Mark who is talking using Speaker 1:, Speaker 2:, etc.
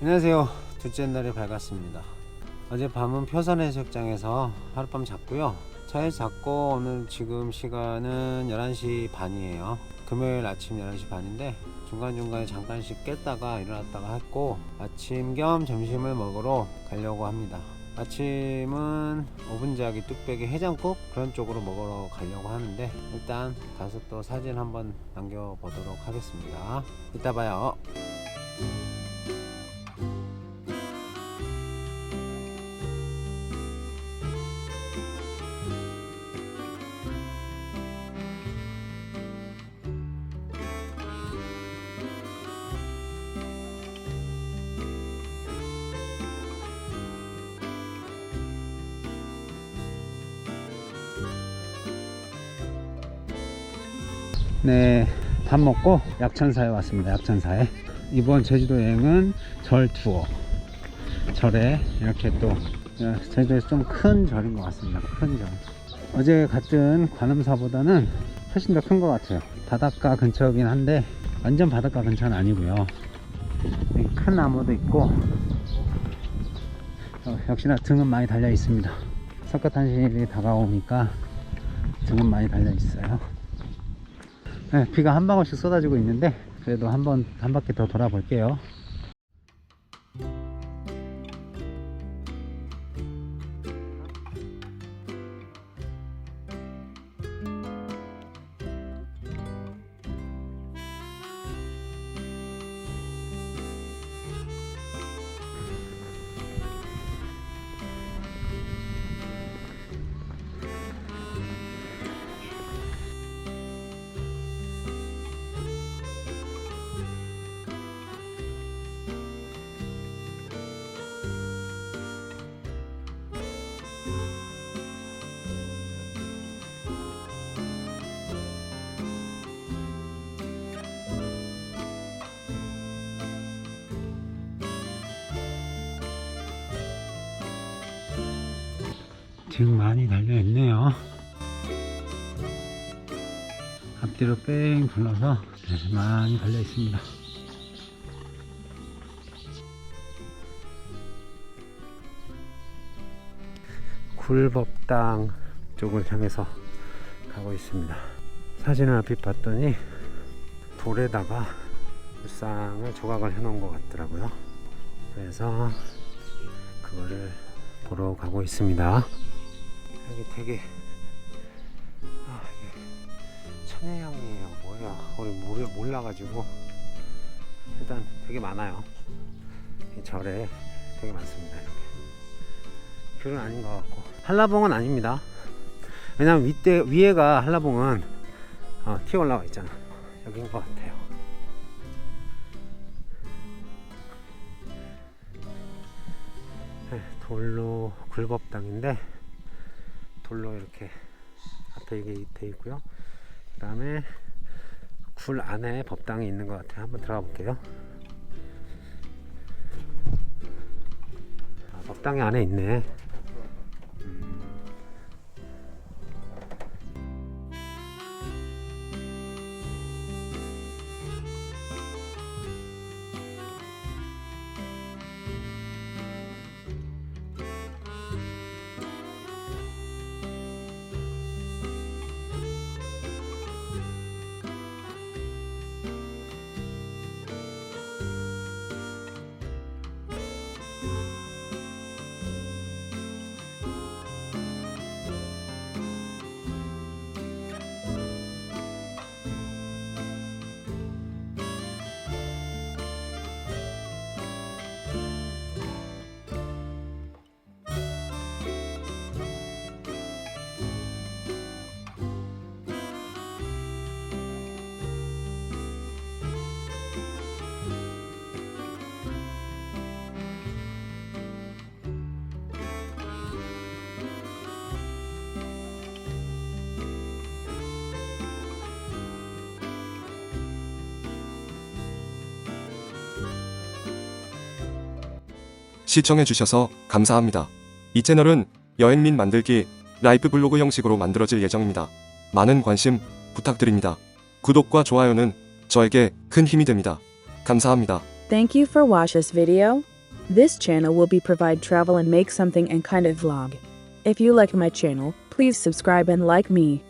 Speaker 1: 안녕하세요. 둘째 날이 밝았습니다. 어젯밤은 표선 해수욕장에서 하룻밤 잤고요. 차에서 잤고 오늘 지금 시간은 11시 반이에요. 금요일 아침 11시 반인데 중간중간에 잠깐씩 깼다가 일어났다가 했고 아침 겸 점심을 먹으러 가려고 합니다. 아침은 오분자기 뚝배기 해장국 그런 쪽으로 먹으러 가려고 하는데 일단 가서 또 사진 한번 남겨보도록 하겠습니다. 이따 봐요. 네, 밥 먹고 약천사에 왔습니다. 약천사에. 이번 제주도 여행은 절 투어. 절에 이렇게 또 어, 제주도에서 좀 큰 절인 것 같습니다. 큰 절. 어제 갔던 관음사보다는 훨씬 더 큰 것 같아요. 바닷가 근처이긴 한데 완전 바닷가 근처는 아니고요. 큰 나무도 있고 어, 역시나 등은 많이 달려 있습니다. 석가탄신일이 다가오니까 등은 많이 달려 있어요. 네, 비가 한 방울씩 쏟아지고 있는데 그래도 한번 한 바퀴 더 돌아볼게요. 등 많이 달려 있네요. 앞뒤로 뺑 둘러서 네, 많이 달려 있습니다. 굴법당 쪽을 향해서 가고 있습니다. 사진을 얼핏 봤더니 돌에다가 불상을 조각을 해 놓은 것 같더라고요. 그래서 그거를 보러 가고 있습니다. 여기 되게 아, 이게 천혜향이에요. 뭐야? 우리 몰라, 몰라가지고 일단 되게 많아요. 이 절에 되게 많습니다. 이렇게 귤은 아닌 것 같고 한라봉은 아닙니다. 왜냐면 윗대 위에가 한라봉은 어, 튀어 올라와 있잖아. 여긴 것 같아요. 네, 돌로 굴법당인데 돌로 이렇게 앞에 이게 돼 있고요. 그 다음에 굴 안에 법당이 있는 것 같아요. 한번 들어가 볼게요. 아, 법당이 안에 있네.
Speaker 2: 시청해주셔서 감사합니다. 이 채널은 여행 및 만들기, 라이프 블로그 형식으로 만들어질 예정입니다. 많은 관심 부탁드립니다. 구독과 좋아요는 저에게 큰 힘이 됩니다. 감사합니다.
Speaker 3: Thank you for watch this video. This channel will be provide travel and make something and kind of vlog. If you like my channel, please subscribe and like me.